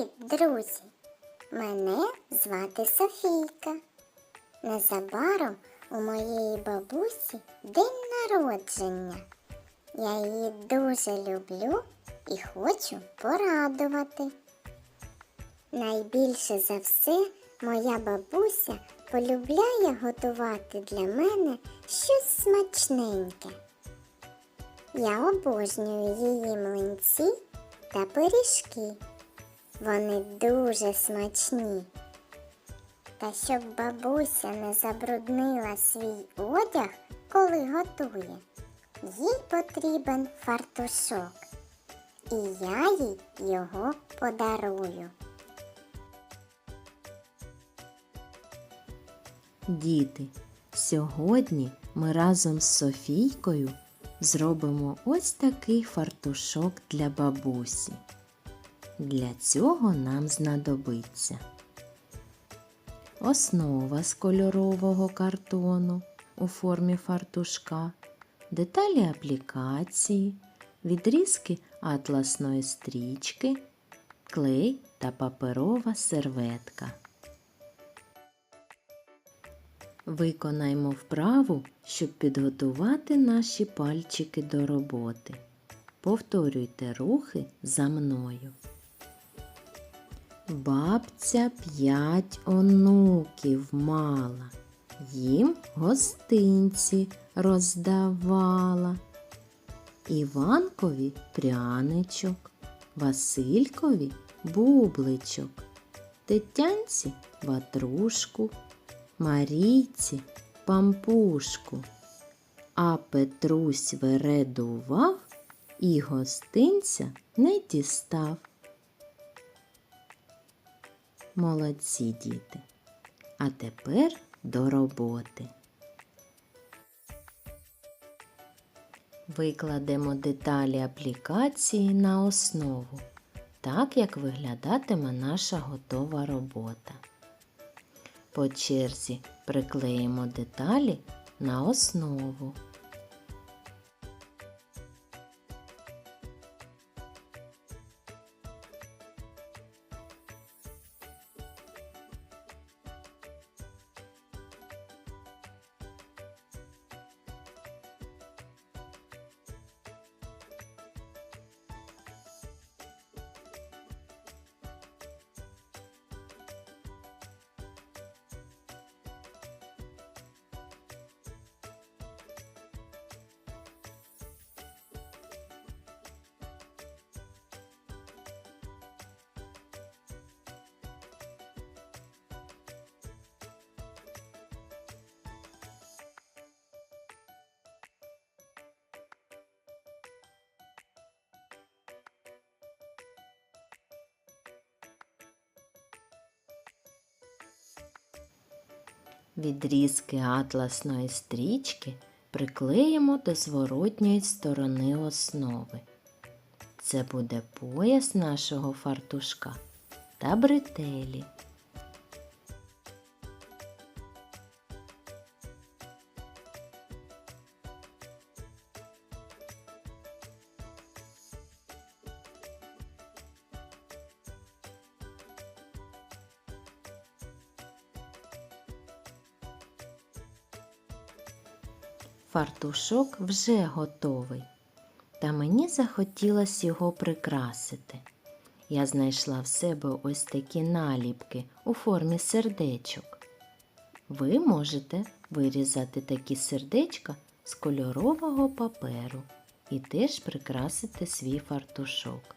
Привіт, друзі! Мене звати Софійка. Незабаром у моєї бабусі день народження. Я її дуже люблю і хочу порадувати. Найбільше за все моя бабуся полюбляє готувати для мене щось смачненьке. Я обожнюю її млинці та пиріжки. Вони дуже смачні. Та щоб бабуся не забруднила свій одяг, коли готує, їй потрібен фартушок. І я їй його подарую. Діти, сьогодні ми разом з Софійкою зробимо ось такий фартушок для бабусі. Для цього нам знадобиться основа з кольорового картону у формі фартушка, деталі аплікації, відрізки атласної стрічки, клей та паперова серветка. Виконаймо вправу, щоб підготувати наші пальчики до роботи. Повторюйте рухи за мною. Бабця п'ять онуків мала, їм гостинці роздавала. Іванкові пряничок, Василькові бубличок, Тетянці ватрушку, Марійці пампушку, а Петрусь вередував і гостинця не дістав. Молодці діти. А тепер до роботи. Викладемо деталі аплікації на основу, так як виглядатиме наша готова робота. По черзі приклеїмо деталі на основу. Відрізки атласної стрічки приклеїмо до зворотньої сторони основи. Це буде пояс нашого фартушка та бретелі. Фартушок вже готовий, та мені захотілося його прикрасити. Я знайшла в себе ось такі наліпки у формі сердечок. Ви можете вирізати такі сердечка з кольорового паперу і теж прикрасити свій фартушок.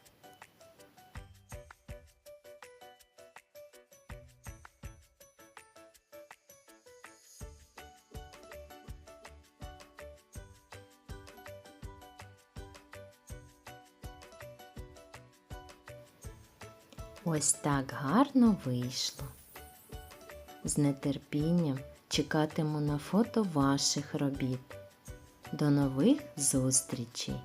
Ось так гарно вийшло. З нетерпінням чекатиму на фото ваших робіт. До нових зустрічей!